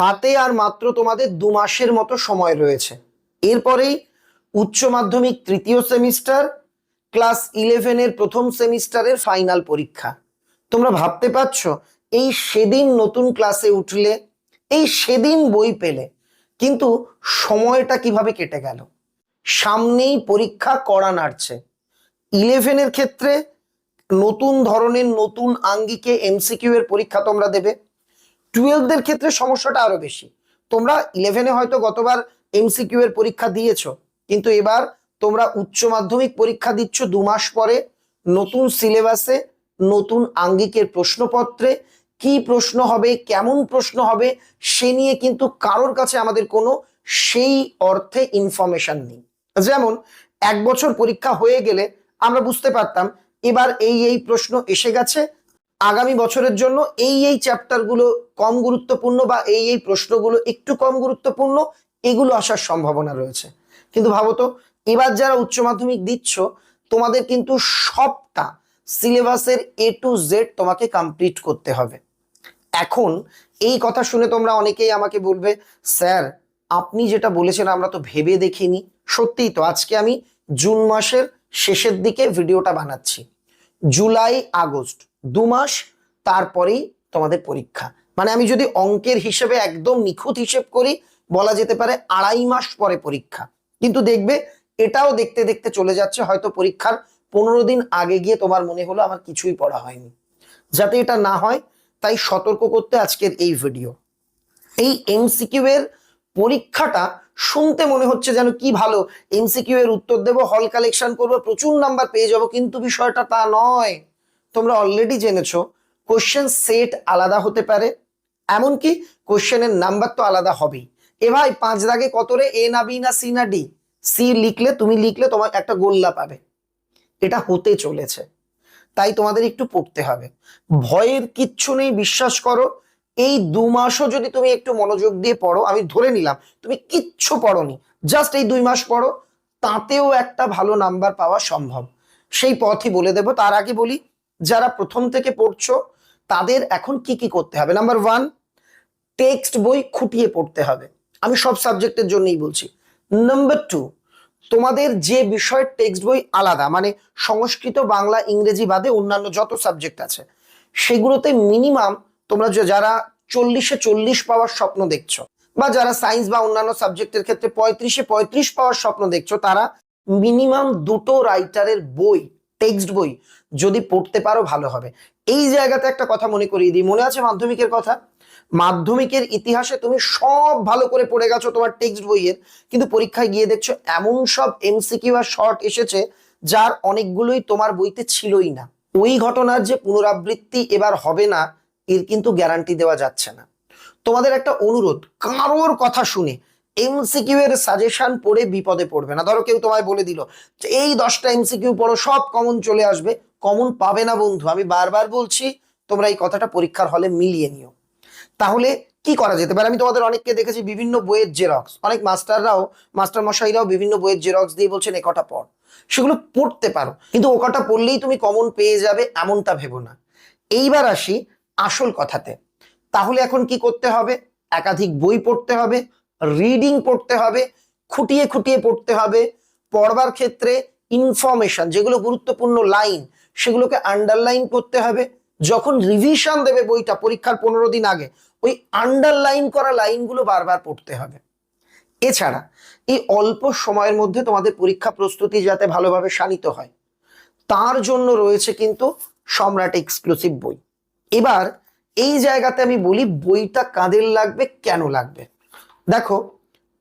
হাতে আর মাত্র তোমাদের দু মাসের মতো সময় রয়েছে। এরপরেই উচ্চ মাধ্যমিক তৃতীয় সেমিস্টার, ক্লাস ইলেভেনের প্রথম সেমিস্টারের ফাইনাল পরীক্ষা। তোমরা ভাবতে পারছ, এই সেদিন নতুন ক্লাসে উঠলে, এই সেদিন বই পেলে, কিন্তু সময়টা কীভাবে কেটে গেল? সামনেই পরীক্ষা করা নাড়ছে। ইলেভেনের ক্ষেত্রে নতুন ধরনের নতুন আঙ্গিকে এমসিকিউ এর পরীক্ষা তোমরা দেবে। টুয়েলভদের ক্ষেত্রে সমস্যাটা আরও বেশি। তোমরা ইলেভেনে হয়তো গতবার এমসিকিউ এর পরীক্ষা দিয়েছ, কিন্তু এবার তোমরা উচ্চ মাধ্যমিক পরীক্ষা দিচ্ছ দু মাস পরে, নতুন সিলেবাসে নতুন আঙ্গিকের প্রশ্নপত্রে, কি প্রশ্ন হবে, কেমন প্রশ্ন হবে, সে নিয়ে কিন্তু কারোর কাছে আমাদের কোনো সেই অর্থে ইনফরমেশন নেই। যেমন, এক বছর পরীক্ষা হয়ে গেলে আমরা বুঝতে পারতাম, এবার এই এই প্রশ্ন এসে গেছে আগামী বছরের জন্য এই এই চ্যাপ্টারগুলো কম গুরুত্বপূর্ণ বা এই এই প্রশ্নগুলো একটু কম গুরুত্বপূর্ণ, এগুলো আসার সম্ভাবনা রয়েছে। কিন্তু ভাবো তো, এবার যারা উচ্চ মাধ্যমিক দিচ্ছ, তোমাদের কিন্তু সবটা সিলেবাসের এ টু জেড তোমাকে কমপ্লিট করতে হবে। এখন এই কথা শুনে তোমরা অনেকেই আমাকে বলবে, স্যার, আপনি যেটা বলেছেন আমরা তো ভেবে দেখিনি। সত্যিই তো, আজকে আমি জুন মাসের শেষের দিকে ভিডিওটা বানাচ্ছি। জুলাই, আগস্ট, দু মাস তারপরেই তোমাদের পরীক্ষা। মানে আমি যদি অঙ্কের হিসেবে একদম নিখুঁত হিসেব করি, বলা যেতে পারে আড়াই মাস পরে পরীক্ষা। কিন্তু দেখবে এটাও দেখতে দেখতে চলে যাচ্ছে, হয়তো পরীক্ষার পনেরো দিন আগে গিয়ে তোমার মনে হলো আমার কিছুই পড়া হয়নি। যাতে এটা না হয়, তাই সতর্ক করতে আজকের এই ভিডিও এই এমসিকিউ এর পরীক্ষাটা শুনতে মনে হচ্ছে যেন কি ভালো। এমসিকিউ এর উত্তর দেব হল কালেকশন করব, প্রচুর নাম্বার পেয়ে যাব, কিন্তু বিষয়টা তা নয়। তোমরা অলরেডি জেনেছো কোশ্চেন সেট আলাদা হতে পারে, এমনকি কোশ্চেনের নাম্বার তো আলাদা হবেই। এ ভাই, পাঁচ দাগে কত রে? এ না বি না সি না ডি সি লিখলে, তুমি লিখলে তোমার একটা গোল্লা পাবে। এটা হতে চলেছে। তাই তোমাদের একটু পড়তে হবে। ভয়ের কিচ্ছু নেই, বিশ্বাস করো। এই দু মাসও যদি তুমি একটু মনোযোগ দিয়ে পড়ো, আমি ধরে নিলাম, তুমি কিচ্ছু পড়নি জাস্ট এই দুই মাস পড়ো, তাতেও একটা ভালো নাম্বার পাওয়া সম্ভব। সেই পথই বলে দেব। তার আগে বলি, যারা প্রথম থেকে পড়ছো, তাদের এখন কি কি করতে হবে? নাম্বার ওয়ান টেক্সট বই খুঁটিয়ে পড়তে হবে। আমি সব সাবজেক্টের জন্যই বলছি। নাম্বার টু তোমাদের যে বিষয়ের টেক্সট বই আলাদা মানে সংস্কৃত, বাংলা, ইংরেজি বাদে অন্যান্য যত সাবজেক্ট আছে, সেগুলোতে মিনিমাম তোমরা যারা চল্লিশে চল্লিশ পাওয়ার স্বপ্ন দেখছ, বা যারা সায়েন্স বা অন্যান্য সাবজেক্টের ক্ষেত্রে পঁয়ত্রিশে পঁয়ত্রিশ পাওয়ার স্বপ্ন দেখছ, তারা মিনিমাম দুটো রাইটারের বই টেক্সট বই, যদি পড়তে পারো ভালো হবে। এই জায়গাতে একটা কথা মনে করিয়ে দিই। মনে আছে মাধ্যমিকের কথা? মাধ্যমিকের ইতিহাসে তুমি সব ভালো করে পড়ে গেছো তোমার টেক্সট বইয়ের, কিন্তু পরীক্ষায় গিয়ে দেখছ এমন সব এমসিকিউ আর শর্ট এসেছে, যার অনেকগুলোই তোমার বইতে ছিলই না। ওই ঘটনার যে পুনরাবৃত্তি এবার হবে না এর কিন্তু গ্যারান্টি দেওয়া যাচ্ছে না। তোমাদের একটা অনুরোধ, কারোর কথা শুনে এমসিকিউ এর সাজেশন পড়ে বিপদে পড়বে না। ধরো কেউ তোমায় বলে দিল যে, এই দশটা এমসিকিউ পড়ো, সব কমন চলে আসবে। কমন পাবে না বন্ধু। আমি বারবার বলছি, তোমরা এই কথাটা পরীক্ষার হলে মিলিয়ে নিও। তাহলে কি করা যেতে পারে? আমি তোমাদের অনেককে দেখেছি বিভিন্ন বইয়ের জেরক্স অনেক মাস্টাররাও মাস্টার মশাইরাও বিভিন্ন বইয়ের জেরক্স দিয়ে বলছেন, এ কটা পড়। সেগুলো পড়তে পারো। কিন্তু ও কটা পড়লেই তুমি কমন পেয়ে যাবে, এমনটা ভেবো না। এইবার আসি আসল কথাতে। তাহলে এখন কি করতে হবে? একাধিক বই পড়তে হবে রিডিং পড়তে হবে, খুঁটিয়ে খুঁটিয়ে পড়তে হবে, পড়বার ক্ষেত্রে ইনফরমেশন যেগুলো গুরুত্বপূর্ণ লাইন সেগুলোকে আন্ডারলাইন করতে হবে। যখন রিভিশন দেবে বইটা পরীক্ষার পনেরো দিন আগে, ওই আন্ডারলাইন করা লাইনগুলো বারবার পড়তে হবে। এছাড়া এই অল্প সময়ের মধ্যে তোমাদের পরীক্ষা প্রস্তুতি যাতে ভালোভাবে শানিত হয়, তার জন্য রয়েছে কিন্তু সম্রাট এক্সক্লুসিভ বই। এবার এই জায়গাতে আমি বলি বইটা কাদের লাগবে, কেন লাগবে? দেখো,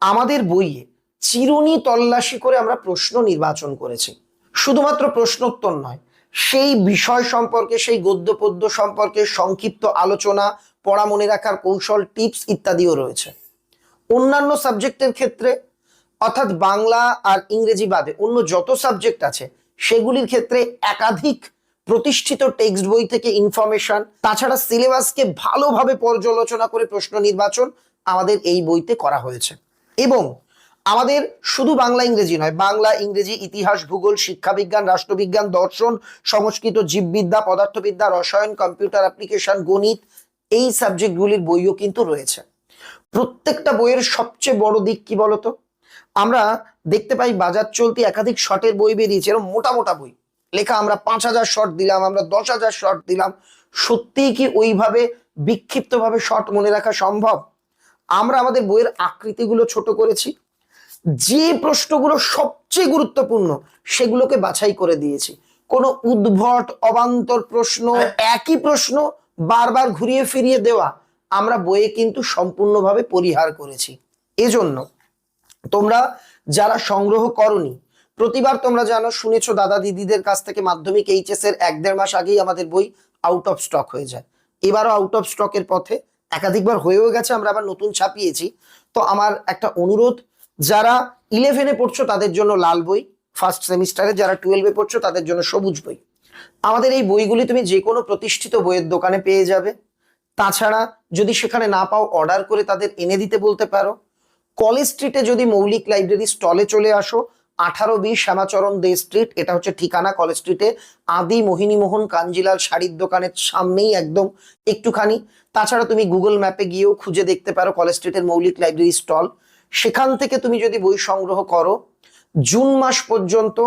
আমাদের বইয়ে চিরুনি তল্লাশি করে আমরা প্রশ্ন নির্বাচন করেছি। শুধুমাত্র প্রশ্নোত্তর নয়, সেই বিষয় সম্পর্কে, সেই গদ্য পদ্য সম্পর্কে সংক্ষিপ্ত আলোচনা, পড়া মনে রাখার কৌশল, টিপস ইত্যাদিও রয়েছে। অন্যান্য সাবজেক্টের ক্ষেত্রে, অর্থাৎ বাংলা আর ইংরেজি বাদে অন্য যত সাবজেক্ট আছে, সেগুলির ক্ষেত্রে একাধিক প্রতিষ্ঠিত টেক্সট বই থেকে ইনফরমেশন তাছাড়া সিলেবাসকে ভালোভাবে পর্যালোচনা করে প্রশ্ন নির্বাচন আমাদের এই বইতে করা হয়েছে। এবং আমাদের শুধু বাংলা ইংরেজি নয়, বাংলা, ইংরেজি, ইতিহাস, ভূগোল, শিক্ষাবিজ্ঞান, রাষ্ট্রবিজ্ঞান, দর্শন, সংস্কৃত, জীববিদ্যা, পদার্থবিদ্যা, রসায়ন, কম্পিউটার অ্যাপ্লিকেশন গণিত, এই সাবজেক্টগুলির বইও কিন্তু রয়েছে। প্রত্যেকটা বইয়ের সবচেয়ে বড় দিক কি বলতো? আমরা দেখতে পাই বাজার চলতি একাধিক শটের বই বেরিয়েছে এরকম মোটা মোটা বই। লেখা, আমরা পাঁচ হাজার শর্ট দিলাম, আমরা দশ হাজার শর্ট দিলাম। সত্যিই কি ওইভাবে বিক্ষিপ্তভাবে শর্ট মনে রাখা সম্ভব? আমরা আমাদের বইয়ের আকৃতিগুলো ছোট করেছি, যে প্রশ্নগুলো সবচেয়ে গুরুত্বপূর্ণ সেগুলোকে বাছাই করে দিয়েছি। কোনো উদ্ভট, অবান্তর প্রশ্ন, একই প্রশ্ন বারবার ঘুরিয়ে ফিরিয়ে দেওয়া আমরা বইয়ে কিন্তু সম্পূর্ণভাবে পরিহার করেছি। এজন্য তোমরা যারা সংগ্রহ করনি প্রতিবার তোমরা জানো, শুনেছো দাদা দিদিদের কাছ থেকে মাধ্যমিক এইচএস এর এক দেড় মাস আগেই আমাদের বই আউট অফ স্টক হয়ে যায়। এবারও আউট অফ স্টকের পথে একাধিকবার হয়েও গেছে, আমরা আবার নতুন ছাপিয়েছি। তো আমার একটা অনুরোধ, যারা ইলেভেনে পড়ছো তাদের জন্য লাল বই ফার্স্ট সেমিস্টারে যারা টুয়েলভে পড়ছো তাদের জন্য সবুজ বই। আমাদের এই বইগুলি তুমি যে কোনো প্রতিষ্ঠিত বইয়ের দোকানে পেয়ে যাবে। তাছাড়া যদি সেখানে না পাও অর্ডার করে তাদের এনে দিতে বলতে পারো। কলেজ স্ট্রিটে যদি মৌলিক লাইব্রেরি স্টলে চলে আসো আঠারো বিশ শ্যামাচরণ দে স্ট্রিট এটা হচ্ছে ঠিকানা কলেজ স্ট্রিটে আদি মোহিনীমোহন কাঞ্জিলাল শাড়ির দোকানের সামনেই একদম একটুখানি। তাছাড়া তুমি গুগল ম্যাপে গিয়েও খুঁজে দেখতে পারো কলেজ স্ট্রিটের মৌলিক লাইব্রেরি স্টল। সেখান থেকে তুমি যদি বই সংগ্রহ করো জুন মাস পর্যন্ত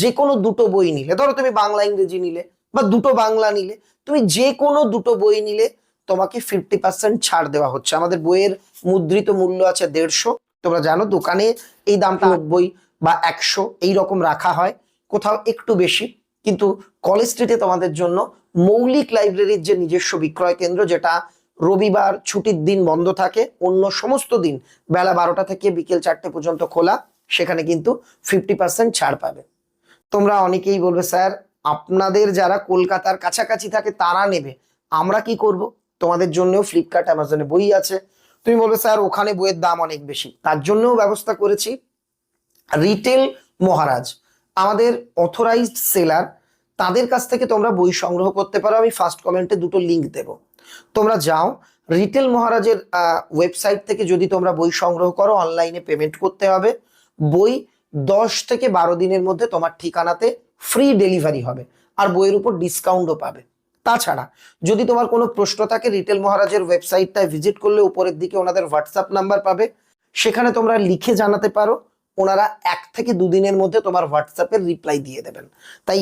যে কোনো দুটো বই নিলে ধরো তুমি বাংলা ইংরেজি নিলে বা দুটো বাংলা নিলে তুমি যে কোনো দুটো বই নিলে তোমাকে ফিফটি পার্সেন্ট ছাড় দেওয়া হচ্ছে। আমাদের বইয়ের মুদ্রিত মূল্য আছে দেড়শো। তোমরা জানো দোকানে এই দামটা নব্বই। বা একশো এই রকম রাখা হয়, কোথাও একটু বেশি। কিন্তু কলেজ স্ট্রিটে তোমাদের জন্য মৌলিক লাইব্রেরির যে নিজস্ব বিক্রয় কেন্দ্র, যেটা রবিবার ছুটির দিন বন্ধ থাকে, অন্য সমস্ত দিন বেলা বারোটা থেকে বিকেল চারটে পর্যন্ত খোলা, সেখানে কিন্তু ফিফটি পার্সেন্ট ছাড় পাবে। তোমরা অনেকেই বলবে, স্যার, আপনাদের যারা কলকাতার কাছাকাছি থাকে, তারা নেবে। আমরা কি করব? তোমাদের জন্যও ফ্লিপকার্ট অ্যামাজনে বই আছে। তুমি বলবে, স্যার, ওখানে বইয়ের দাম অনেক বেশি। তার জন্যও ব্যবস্থা করেছি। রিটেল মহারাজ, আমাদের অথরাইজড সেলার তাদের কাছ থেকে তোমরা বই সংগ্রহ করতে পারো, আমি ফার্স্ট কমেন্টে দুটো লিংক দেব। তোমরা যাও, রিটেল মহারাজের ওয়েবসাইট থেকে যদি তোমরা বই সংগ্রহ করো অনলাইনে পেমেন্ট করতে হবে। বই দশ থেকে বারো দিনের মধ্যে তোমার ঠিকানাতে ফ্রি ডেলিভারি হবে, আর বইয়ের উপর ডিসকাউন্টও পাবে। তাছাড়া, যদি তোমার কোনো প্রশ্ন থাকে, রিটেল মহারাজের ওয়েবসাইটটায় ভিজিট করলে উপরের দিকে ওনাদের হোয়াটসঅ্যাপ নাম্বার পাবে। সেখানে তোমরা লিখে জানাতে পারো ওনারা এক থেকে দুদিনের মধ্যে তোমার হোয়াটসঅ্যাপের রিপ্লাই দিয়ে দেবেন। তাই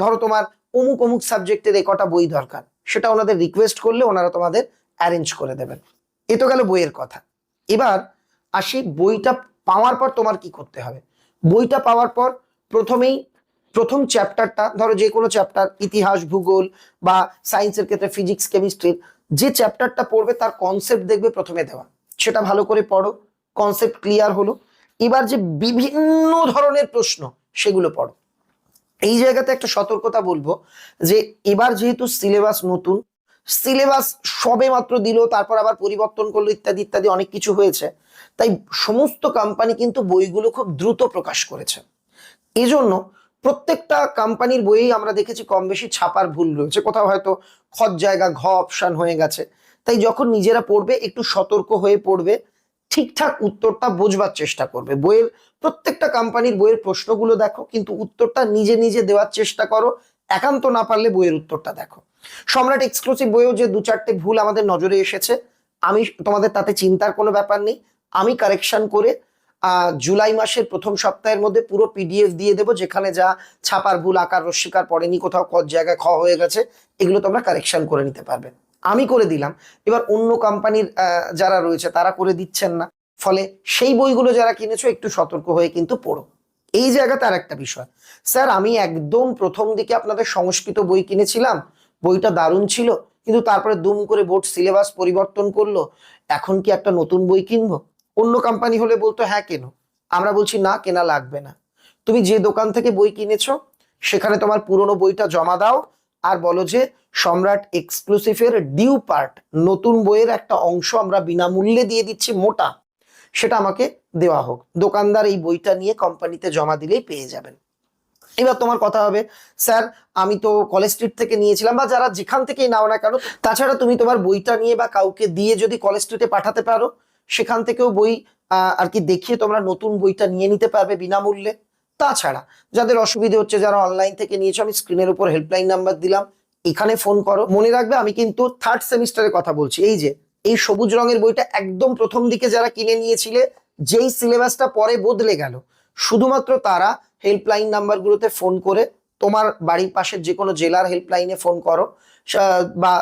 ধরো তোমার অমুক অমুক সাবজেক্টের এ কটা বই দরকার, সেটা ওনাদের রিকোয়েস্ট করলে ওনারা তোমাদের অ্যারেঞ্জ করে দেবেন। এ তো গেল বইয়ের কথা। এবার আসি বইটা পাওয়ার পর তোমার কি করতে হবে? বইটা পাওয়ার পর প্রথমেই প্রথম চ্যাপ্টারটা ধরো যে কোনো চ্যাপ্টার ইতিহাস, ভূগোল বা সায়েন্সের ক্ষেত্রে ফিজিক্স কেমিস্ট্রির যে চ্যাপ্টারটা পড়বে তার কনসেপ্ট দেখবে প্রথমে দেওয়া। সেটা ভালো করে পড়ো কনসেপ্ট ক্লিয়ার হলো। এবার যে বিভিন্ন ধরনের প্রশ্ন, সেগুলো পড়ো। এই জায়গাতে একটা সতর্কতা বলব যে, এবার যেহেতু সিলেবাস নতুন, সিলেবাস সবে মাত্র দিল, তারপর আবার পরিবর্তন করল, ইত্যাদি ইত্যাদি অনেক কিছু হয়েছে। তাই সমস্ত কোম্পানি কিন্তু বইগুলো খুব দ্রুত প্রকাশ করেছে। এই জন্য প্রত্যেকটা কোম্পানির বইয়েই আমরা দেখেছি কম বেশি ছাপার ভুল রয়েছে। কোথাও হয়তো খত জায়গা, ঘ অপশান হয়ে গেছে। তাই যখন নিজেরা পড়বে, একটু সতর্ক হয়ে পড়বে। ঠিকঠাক উত্তরটা বোঝবার চেষ্টা করবে। বইয়ের প্রত্যেকটা কোম্পানির বইয়ের প্রশ্নগুলো দেখো, কিন্তু উত্তরটা নিজে নিজে দেওয়ার চেষ্টা করো, একান্ত না পারলে বইয়ের উত্তরটা দেখো। সম্রাট এক্সক্লুসিভ বইয়েও যে দু চারটে ভুল আমাদের নজরে এসেছে, আমি তোমাদের তাতে চিন্তার কোনো ব্যাপার নেই। আমি কারেকশন করে জুলাই মাসের প্রথম সপ্তাহের মধ্যে পুরো পিডিএফ দিয়ে দেবো, যেখানে যা ছাপার ভুল, আকার রস্বীকার পড়েনি, কোথাও কত জায়গায় খ হয়ে গেছে, এগুলো তোমরা কারেকশন করে নিতে পারবে। আমি করে দিলাম। এবার অন্য কোম্পানির যারা রয়েছে তারা করে দিচ্ছেন না। ফলে সেই বইগুলো যারা কিনেছো একটু সতর্ক হয়ে কিন্তু পড়ো। এই জায়গাতে আর একটা বিষয়। স্যার, আমি একদম প্রথম দিকে আপনাদের সংস্কৃত বই কিনেছিলাম। বইটা দারুণ ছিল, কিন্তু তারপরে দুম করে বোর্ড সিলেবাস পরিবর্তন করল। এখন কি একটা নতুন বই কিনবো? অন্য কোম্পানি হলে বলতো হ্যাঁ কেন। আমরা বলছি, না, কেনা লাগবে না। তুমি যে দোকান থেকে বই কিনেছো, সেখানে তোমার পুরনো বইটা জমা দাও আর বলো যে সম্রাট এক্সক্লুসিভের ডিউ পার্ট নতুন বইয়ের একটা অংশ আমরা বিনামূল্যে দিয়ে দিচ্ছি মোটা, সেটা আমাকে দেওয়া হোক। দোকানদার এই বইটা নিয়ে কোম্পানিতে জমা দিলেই পেয়ে যাবেন। এবার তোমার কথা হবে, স্যার, আমি তো কলেজ স্ট্রিট থেকে নিয়েছিলাম, বা যারা যেখান থেকেই নাও না কেন, তাছাড়া তুমি তোমার বইটা নিয়ে বা কাউকে দিয়ে যদি কলেজ স্ট্রিটে পাঠাতে পারো, সেখান থেকেও বই আর কি দেখিয়ে তোমরা নতুন বইটা নিয়ে নিতে পারবে বিনামূল্যে। তাছাড়া যাদের অসুবিধে হচ্ছে যারা অনলাইন থেকে নিয়েছো, আমি স্ক্রিনের উপর হেল্পলাইন নাম্বার দিলাম, এখানে ফোন করো। মনে রাখবে আমি কিন্তু থার্ড সেমিস্টারের কথা বলছি। এই যে, এই সবুজ রঙের বইটা একদম প্রথম দিকে যারা কিনে নিয়েছিলে, যেই সিলেবাসটা পরে বদলে গেল, শুধুমাত্র তারা হেল্পলাইন নাম্বারগুলোতে ফোন করে তোমার বাড়ির পাশের যে কোনো জেলার হেল্পলাইনে ফোন করো। বা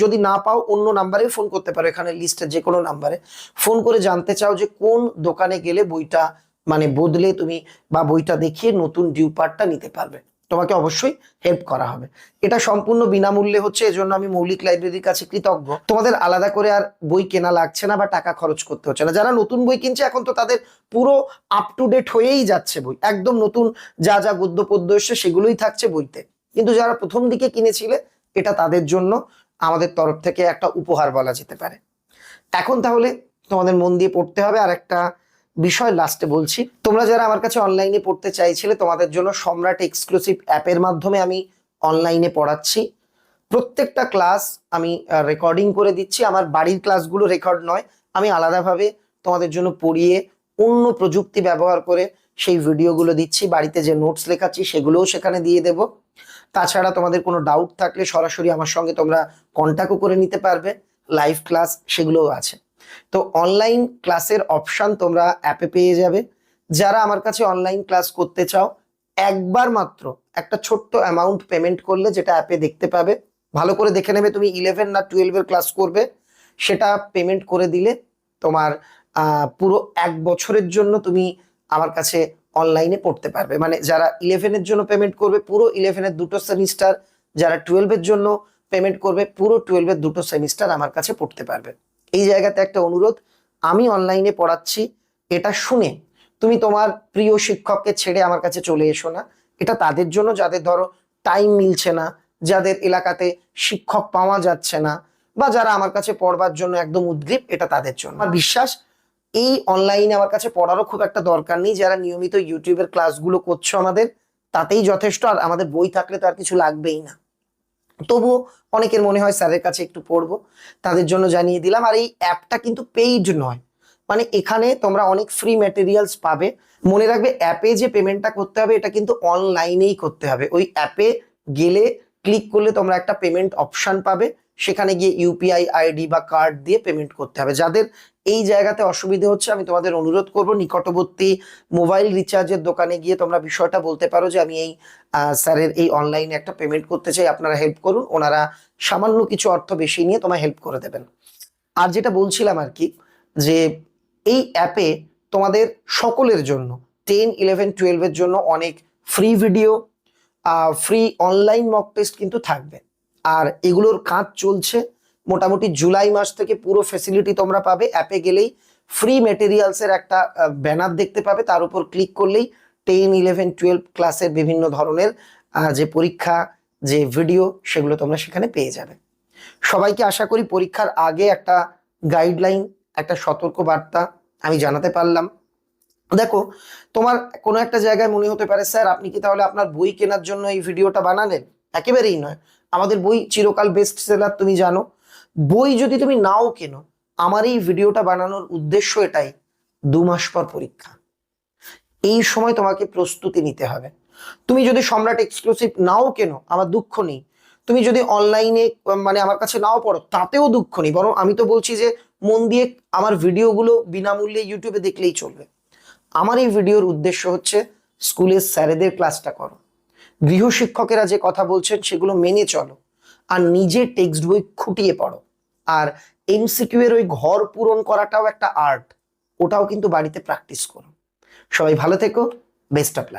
যদি না পাও, অন্য নাম্বারে ফোন করতে পারো, এখানে লিস্টের যে কোনো নাম্বারে ফোন করে জানতে চাও যে কোন দোকানে গেলে বইটা মানে বদলে তুমি বা বইটা দেখিয়ে নতুন ডিউ পার্টটা নিতে পারবে। তোমাকে অবশ্যই হেল্প করা হবে। এটা সম্পূর্ণ বিনামূল্যে হচ্ছে, এজন্য আমি মৌলিক লাইব্রেরির কাছে কৃতজ্ঞ। তোমাদের আলাদা করে আর বই কেনা লাগছে না বা টাকা খরচ করতে হচ্ছে না। যারা নতুন বই কিনছে, এখন তো তাদের পুরো আপ টু ডেট হয়েই যাচ্ছে বই। একদম নতুন যা যা গদ্য পদ্য এসছে, সেগুলোই থাকছে বইতে। কিন্তু যারা প্রথম দিকে কিনেছিলে, এটা তাদের জন্য আমাদের তরফ থেকে একটা উপহার বলা যেতে পারে। এখন তাহলে তোমাদের মন দিয়ে পড়তে হবে আর একটা বিষয় লাস্টে বলছি। তোমরা যারা আমার কাছে অনলাইনে পড়তে চাইছিলে, তোমাদের জন্য সম্রাট এক্সক্লুসিভ অ্যাপের মাধ্যমে আমি অনলাইনে পড়াচ্ছি। প্রত্যেকটা ক্লাস আমি রেকর্ডিং করে দিচ্ছি। আমার বাড়ির ক্লাসগুলো রেকর্ড নয়। আমি আলাদাভাবে তোমাদের জন্য পড়িয়ে অন্য প্রযুক্তি ব্যবহার করে সেই ভিডিওগুলো দিচ্ছি। বাড়িতে যে নোটস লেখাচ্ছি, সেগুলোও সেখানে দিয়ে দেব। তাছাড়া তোমাদের কোনো ডাউট থাকলে সরাসরি আমার সঙ্গে তোমরা কন্ট্যাক্টও করে নিতে পারবে। লাইভ ক্লাস সেগুলোও আছে। তো অনলাইন ক্লাসের অপশান তোমরা অ্যাপে পেয়ে যাবে। যারা আমার কাছে অনলাইন ক্লাস করতে চাও, একবার মাত্র একটা ছোট্ট অ্যামাউন্ট পেমেন্ট করলে যেটা অ্যাপে দেখতে পাবে। ভালো করে দেখে নেবে তুমি ইলেভেন না টুয়েলভের ক্লাস করবে। সেটা পেমেন্ট করে দিলে তোমার পুরো এক বছরের জন্য তুমি আমার কাছে অনলাইনে পড়তে পারবে। মানে যারা ইলেভেনের জন্য পেমেন্ট করবে, পুরো ইলেভেনের দুটো সেমিস্টার যারা টুয়েলভের জন্য পেমেন্ট করবে, পুরো টুয়েলভের দুটো সেমিস্টার আমার কাছে পড়তে পারবে। এই জায়গাতে একটা অনুরোধ, আমি অনলাইনে পড়াচ্ছি, এটা শুনে তুমি তোমার প্রিয় শিক্ষককে ছেড়ে আমার কাছে চলে এসো না। এটা তাদের জন্য যাদের ধরো টাইম মিলছে না, যাদের এলাকাতে শিক্ষক পাওয়া যাচ্ছে না, বা যারা আমার কাছে পড়বার জন্য একদম উদ্গ্রীব, এটা তাদের জন্য। আমার বিশ্বাস, এই অনলাইনে আমার কাছে পড়ারও খুব একটা দরকার নেই। যারা নিয়মিত ইউটিউবের ক্লাসগুলো করছ আমাদের, তাতেই যথেষ্ট, আর আমাদের বই থাকলে তো আর কিছু লাগবেই না। তবুও অনেকের মনে হয় স্যারের কাছে একটু পড়ব। তাদের জন্য জানিয়ে দিলাম। আর এই অ্যাপটা কিন্তু পেইড নয়। মানে এখানে তোমরা অনেক ফ্রি ম্যাটেরিয়ালস পাবে। মনে রাখবে অ্যাপে যে পেমেন্টটা করতে হবে, এটা কিন্তু অনলাইনেই করতে হবে। ওই অ্যাপে গেলে ক্লিক করলে তোমরা একটা পেমেন্ট অপশান পাবে। সেখানে গিয়ে ইউপিআই আইডি বা কার্ড দিয়ে পেমেন্ট করতে হবে। যাদের এই জায়গাতে অসুবিধে হচ্ছে, আমি তোমাদের অনুরোধ করব, নিকটবর্তী মোবাইল রিচার্জের দোকানে গিয়ে তোমরা বিষয়টা বলতে পারো যে আমি এই স্যারের এই অনলাইনে একটা পেমেন্ট করতে চাই, আপনারা হেল্প করুন, ওনারা সামান্য কিছু অর্থ বেশি নিয়ে তোমায় হেল্প করে দেবেন। আর যেটা বলছিলাম আর কি, যে এই অ্যাপে তোমাদের সকলের জন্য, টেন, ইলেভেন টুয়েলভের জন্য অনেক free video free online mock test কিন্তু থাকবে। আর এগুলোর কাজ চলছে মোটামুটি জুলাই মাস থেকে পুরো ফেসিলিটি তোমরা পাবে। অ্যাপে গেলেই ফ্রি মেটেরিয়ালসের একটা ব্যানার দেখতে পাবে। তার উপর ক্লিক করলেই টেন ইলেভেন টুয়েলভ ক্লাসের বিভিন্ন ধরনের যে পরীক্ষা, যে ভিডিও সেগুলো তোমরা সেখানে পেয়ে যাবে। সবাইকে আশা করি পরীক্ষার আগে একটা গাইডলাইন একটা সতর্ক বার্তা আমি জানাতে পারলাম। দেখো, তোমার কোনো একটা জায়গায় মনে হতে পারে, স্যার, আপনি কি তাহলে আপনার বই কেনার জন্য এই ভিডিওটা বানালেন? একেবারেই নয়। আমাদের বই চিরকাল বেস্ট সেলার তুমি জানো। বই যদি তুমি নাও কেনো, আমার এই ভিডিওটা বানানোর উদ্দেশ্য এটাই, দু মাস পর পরীক্ষা। এই সময় তোমাকে প্রস্তুতি নিতে হবে। তুমি যদি সম্রাট এক্সক্লুসিভ নাও কেনো, আমার দুঃখ নেই। তুমি যদি অনলাইনে মানে আমার কাছে নাও পড়ো, তাতেও দুঃখ নেই। বরং আমি তো বলছি যে, মন দিয়ে আমার ভিডিওগুলো বিনামূল্যে ইউটিউবে দেখলেই চলবে। আমার এই ভিডিওর উদ্দেশ্য হচ্ছে, স্কুলের স্যারেদের ক্লাসটা করো। গৃহশিক্ষকেরা যে কথা বলছেন, সেগুলো মেনে চলো। আর নিজে টেক্সট বই খুঁটিয়ে পড়ো। আর এমসিকিউ এর ওই ঘর পূরণ করাটাও একটা আর্ট, ওটাও কিন্তু বাড়িতে প্র্যাকটিস করো সবাই ভালো থেকো বেস্ট অফ লাক